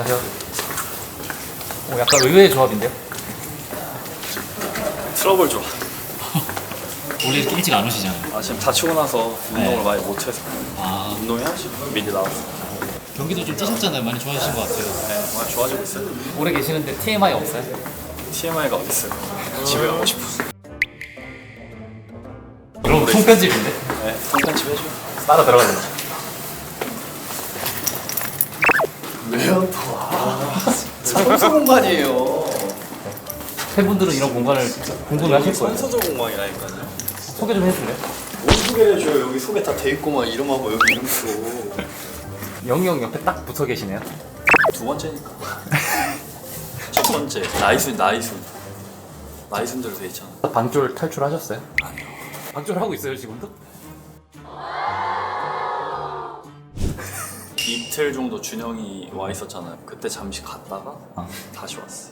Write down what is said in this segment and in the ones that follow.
안녕하세요. 오, 약간 의외의 조합인데요? 트러블 좋아. 이렇게 일찍 안 오시잖아요. 아 지금 다치고 나서 운동을 네. 많이 못해서 아, 운동해야지 미리 나와서 경기도 좀 뛰셨잖아요. 많이 좋아지신 것 같아요. 네, 많이 좋아지고 있어요. 오래 계시는데 TMI 없어요? TMI가 어딨어요? 집에 가고 싶어. 그럼 통편집인데? 네, 콘텐츠 해줘. 따라 들어가야 된다. 왜요 또? 아, 선수 공간이에요. 팬분들은 이런 공간을 궁금해 하실 거예요. 선수들 공간이라니까요. 소개 좀 해줄래요? 뭔 소개를 해줘요? 여기 소개 다 돼 있고만 이름하고 여기 이름 쓰고. 형 옆에 딱 붙어 계시네요. 두 번째니까. 첫 번째 나이순 나이순. 나이순대로 돼 있잖아. 방졸 탈출하셨어요? 아니요. 방졸 하고 있어요 지금도? 이틀 정도 준영이 와 있었잖아요. 그때 잠시 갔다가 아. 다시 왔어.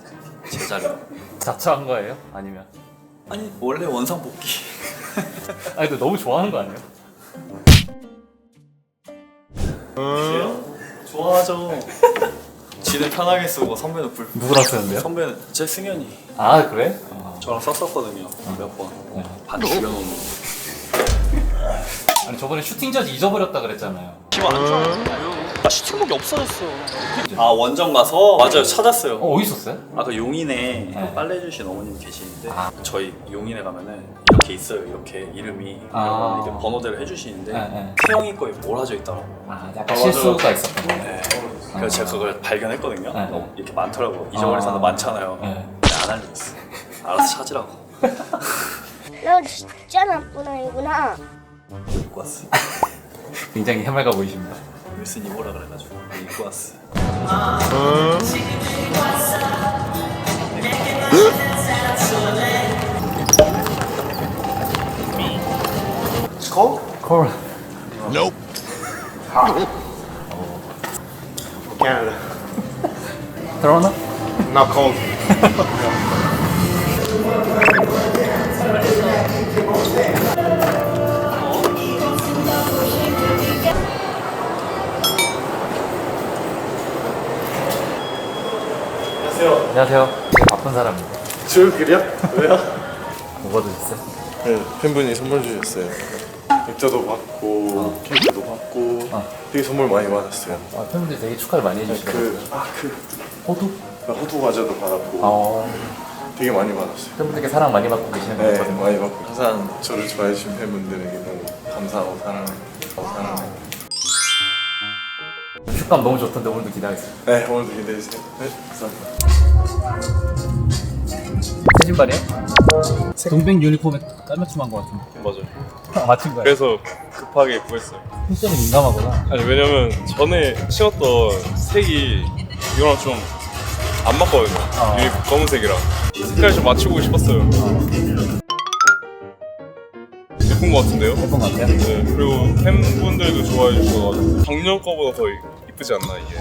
제자리로. 자처한 거예요? 아니면? 아니 원래 원상 복귀. 아니 근데 너무 좋아하는 거 아니에요? 좋아하죠. 지는 편하게 쓰고 선배는 불. 누구랑 쓰는데요? 선배는 제 승현이. 아 그래? 저랑 썼었거든요. 몇 번. 반 죽여놓는. 아니 저번에 슈팅 저지 잊어버렸다 그랬잖아요. 팀안 좋아. 아 슈팅복이 없어졌어. 아 원정 가서 맞아요 찾았어요. 어 어디 있었어요? 아까 용인에 네. 빨래 해주신 어머님 계시는데 아. 저희 용인에 가면은 이렇게 있어요 이렇게 이름이 아. 이렇게 번호대로 해주시는데 네, 네. 태영이 거에 몰아져 있더라고 아 아, 약간. 실수가 있었던 거예요. 네. 그래서 제가 그걸 발견했거든요 네. 너무 이렇게 많더라고 잊어버린 아. 사람도 많잖아요 네. 근데 안 알리고 있어 알아서 찾으라고 너 진짜 나쁜 아이구나. 입고 왔어 굉장히 해맑아 보이십니다. 윌슨 입어라 그래가지고 입고 왔어 콜. Canada. 들어오나? Not cold. 안녕하세요. 바쁜 사람입니다. 저기요? 왜요? 뭐 받으셨어요? 네, 팬분이 선물 주셨어요. 액자도 받고 케이크도 받고 어. 되게 선물 많이 받았어요. 아, 팬분들이 되게 축하를 많이 해주시더라고요. 그, 아, 그 호두? 호두 과자도 받았고 어, 되게 많이 받았어요. 팬분들께 사랑 많이 받고 계시는 것 네, 같거든요. 많이 받고 항상 저를 좋아해 주신 팬분들에게 너무 감사하고 사랑해요. 사랑해요. 축감 너무 좋던데 오늘도 기대하겠습니다. 네, 오늘도 기대해 주세요. 네, 감사합니다. 새 신발이에요? 동백 유니폼에 깔맞춤한 것 같은데. 맞아요. 맞춘 거예요? 그래서 급하게 구했어요. 실제로 민감하구나. 아니 왜냐면 전에 신었던 색이 이거랑 좀 안 맞거든요. 어. 유니폼 검은색이랑 색깔 좀 맞추고 싶었어요. 예쁜 것 같은데요? 예쁜 것 같아요? 네. 그리고 팬분들도 좋아해 주셔서 작년 거보다 더 이쁘지 않나 이게.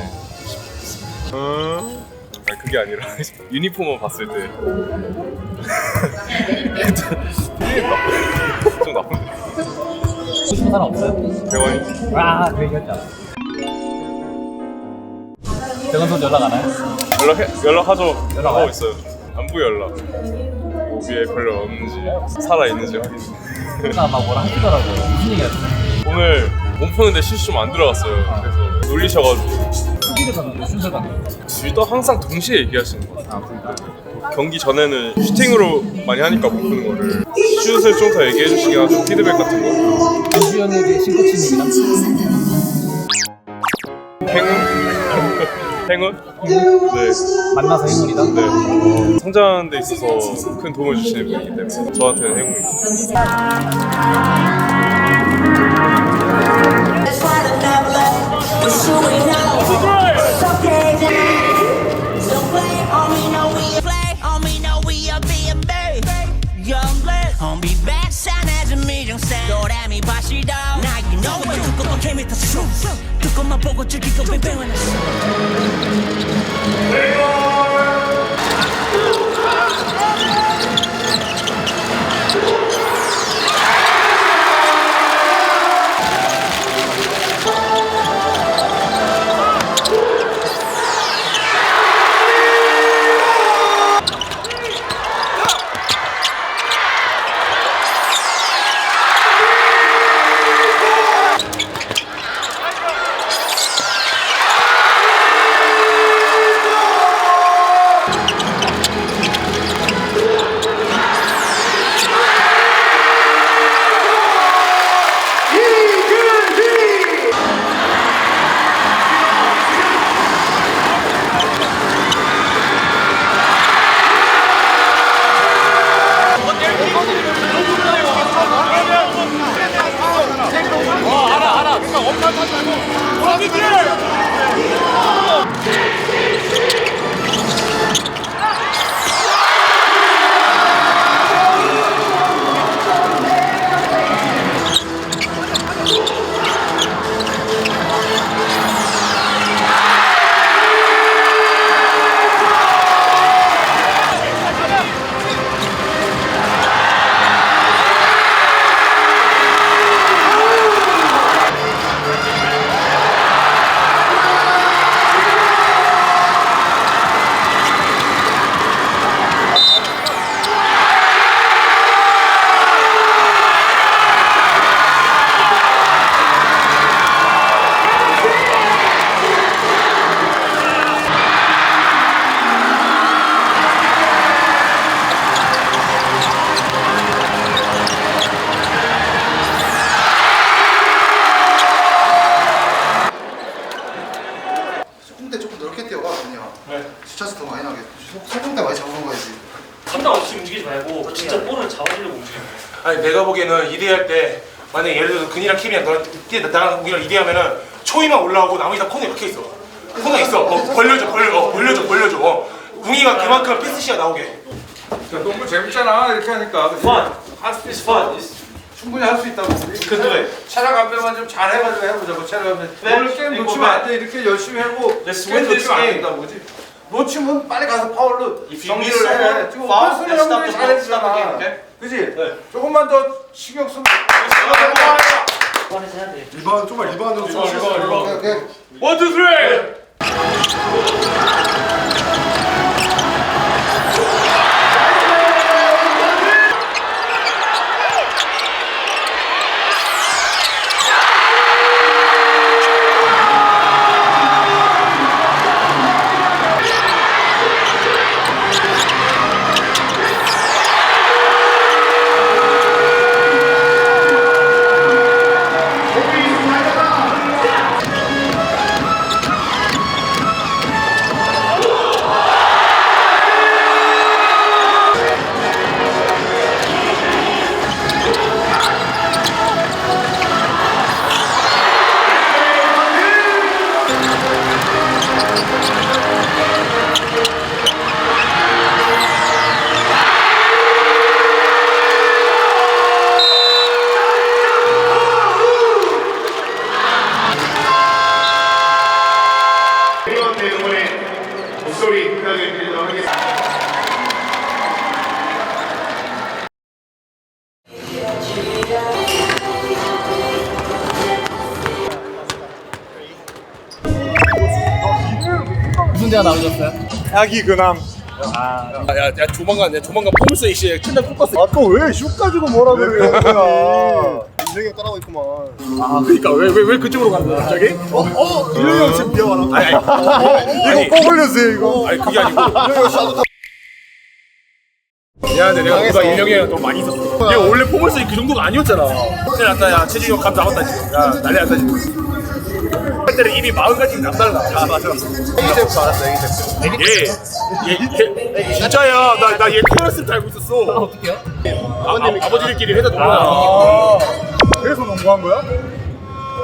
아니 그게 아니라 유니폼만 봤을 때 좀 나쁜데 싶은 사람 없어요? 대원이 아, 그 얘기했잖아. 대건 선수 연락 안 와요? 연락해 연락하죠. 연락 와요? 하고 있어요. 안부 연락. 뭐 위에 별로 없는지 살아 있는지 확인. 나막 뭐라 하시더라고요. 무슨 얘기 하시나요? 오늘 몸 푸는데 실수 좀 안 들어갔어요. 그래서 놀리셔가지고 수비를 가는 거 순서 가는 거둘다 항상 동시에 얘기하시는 거예요. 아, 그러니까. 경기 전에는 슈팅으로 많이 하니까 못 푸는 거를 슛을 좀 더 얘기해 주시긴 하죠. 피드백 같은 거. 김주영에게 신코치님이랑 행운? 행운? 네. 만나서 행운이다? 네. 성장하는 데 있어서 큰 도움을 주시는 분이기 때문에 저한테는 행운이죠. That's why I never left. But you ain't know. It's okay now. Don't play on me, no we a flag. On me, no we a B&B. Young blood. On me back, sign as a million stand. 노래미 바시다. Now you know it. 두꺼운 케미 더 수. 두꺼운만 보고 즐기고 뺑뺑은 했 예를 들어서 근이랑 킴이랑 너랑 뛰- 나랑 우기랑 2대 하면은 초이만 올라오고 나머지 다 코너에 박혀있어. 코너에 있어. 어, 벌려줘 벌려 어, 벌려줘 벌려줘. 어. 웅이가 그만큼 패스시가 나오게. 너무 재밌잖아. 이렇게 하니까. 그치? 할수 있어 충분히 할 수 있다고 그래 체력 안배만 좀 잘 해가지고 해보자고 체력 안배 오늘 게임 놓치면 안돼. 이렇게 열심히 하고 Let's 게임 win this 놓치면 안 game. 된다고 그지? 놓치면 빨리 가서 파울로 If you 정리를 해. someone, 지금 foul, 오펜스는 let's stop 형들이 the ball, stop the game, 잘해주잖아. okay? 그지? 조금만 더 신경 쓰면 리바운 좀만 리바운 좀 리바운 원투 쓰리 대화 나오셨어요? 아기 근황. 야, 야, 조만간, 야, 조만간 포물스 이씨 천장 뚫었어. 아또왜 슛 가지고 뭐라 그래 인생이 따라고 있구만 아, 그러니까 왜, 왜, 왜 그쪽으로 가는 거야, 갑자기? 어, 어, 형 지금 미안하다 아니, 아니, 이거 꼭 올렸어요 이거 아니 그게 아니고. 미안한데 내가 누가 일령이랑 더 많이 있었어. 얘 원래 포물스 그 정도가 아니었잖아. 큰일 났다, 야, 체중이 감 잡았다 지금. 야, 난리 났다 지금. 할 때는 마흔 가지 남달라. 아 맞아. 애기때부터 알았어 애기때부터 얘, 얘, 얘, 진짜야. 나, 나 얘 코러스를 달고 있었어. 어떻게요? 아버님, 아버지들끼리 회사 놀러 그래서 농구한 거야?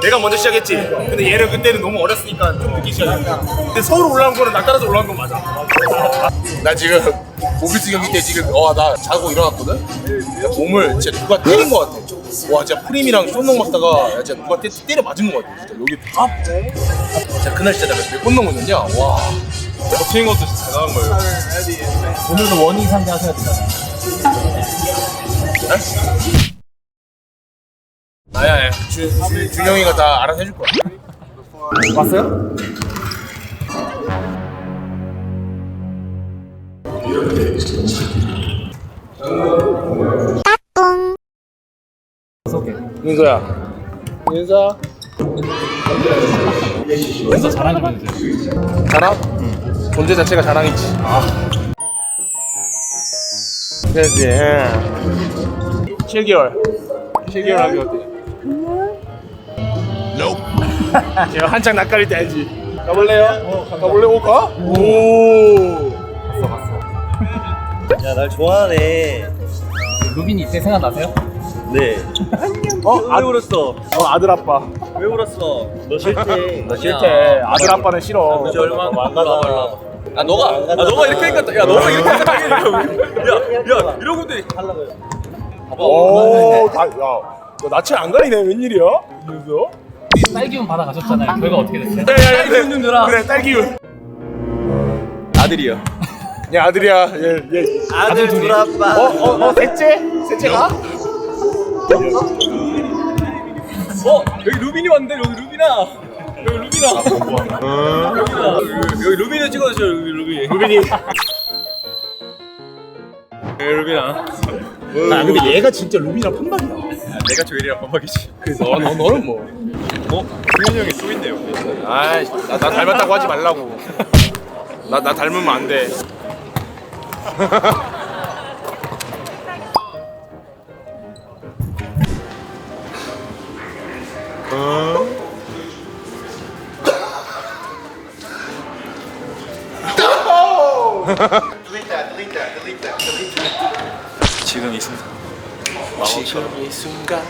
내가 먼저 시작했지. 근데 얘는 그때는 너무 어렸으니까 좀 늦게 시작했어. 근데 서울 올라온 거는 나 따라서 올라온 건 맞아. 나 지금 모비스 경기 때 지금 와나 자고 일어났거든. 야, 몸을 진짜 누가 때린 거 같아. 와 진짜 프림이랑 쫀농 맞다가 야, 진짜 누가 때, 때려 맞은 거 같아. 진짜 여기 다. 진짜 그날 진짜 내가 몇번 넘었냐. 와. 버티는 것도 진짜 대단한 거예요. 오늘도 원인 상대 하셔야 되잖아요. 아야, 야. 준, 준, 준영이가 다 알아서 해줄 거야. 왔어요? 민서야. 민서. 그래서 자랑 좀 해주세요. 자랑? 존재 자체가 자랑이지. 아. 그래야지. 7개월. 7개월 하기 어때? 제가 한창 낯가릴 때 알지. 가볼래요? 어, 가볼래? 오, 가? 오. 야, 날 좋아하네. 루빈이 이때 생각나세요? 네. 어, 왜 아, 울었어? 어, 아들 아빠. 왜 울었어? 너 싫대. 너 싫대. 아들 아빠는 싫어. 얼마나 안 가다. 아 너가 아 너가 이렇게 하니까 야 너가 이렇게 하니까 야야 이러고 근데 오, 다, 야. 너 낯을 안 가리네. 웬일이야? 민서? 딸기운 받아가셨잖아요. 결과 어떻게 됐어요? 딸기운 누나. 그래, 딸기운. 아들이요. 얘 아들이야. 얘, 얘. 아들 둘 아빠. 어, 어, 어, 셋째? 셋째가? 어 여기 루빈이 왔는데 여기 루빈아. 여기 루빈아. 루빈아. 여기, 여기 루빈을 찍어주세요 여기 루빈. 루빈이. 여기 루빈아. 아, 근데 얘가 진짜 루빈이랑 판박이야. 내가 조엘이랑 반박이지. 그래서 너, 너, 너는 뭐? 어? 승현이 형이 쏘인데요. 아이, 나, 나 닮았다고 하지 말라고. 나, 나 닮으면 안 돼. 지금 이 순간 지금 이 순간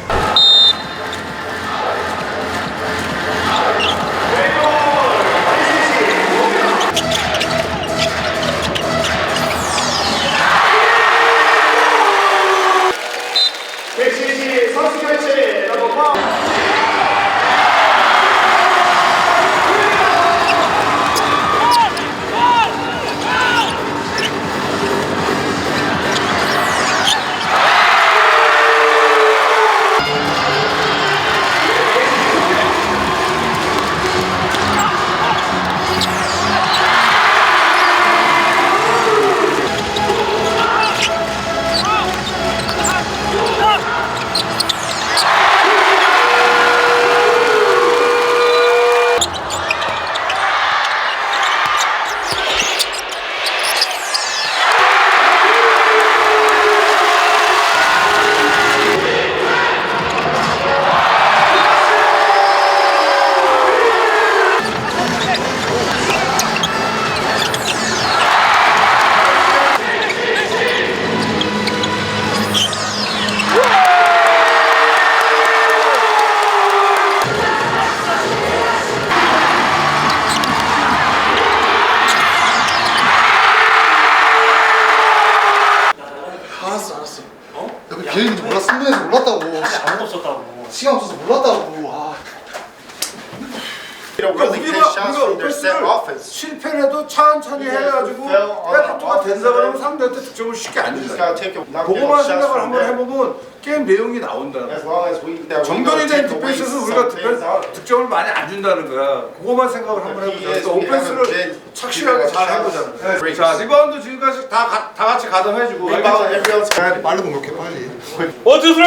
우리가 우리가 오펜스를 실패를 해도 천천히 해가지고 백프트가 된다 그러면 상대한테 득점을 쉽게 안 준다. 그거만 생각을 한번 해보면 게임 내용이 나온다. 정돈이 된 디펜스는 우리가 득- 득점을 많이 안 준다는 거야. 그거만 생각을 한번 해보자. 그래서 오펜스를 착실하게 잘 해보자. 자 리바운드 지금까지 다, 가- 다 같이 가담해주고. 알겠지? 빨리 공격해 빨리 원투 쓰리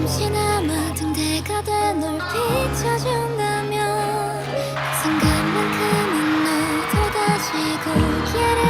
잠시나마 등대가 돼 널 비춰준다면 그 순간만큼은 너도 다시 고개를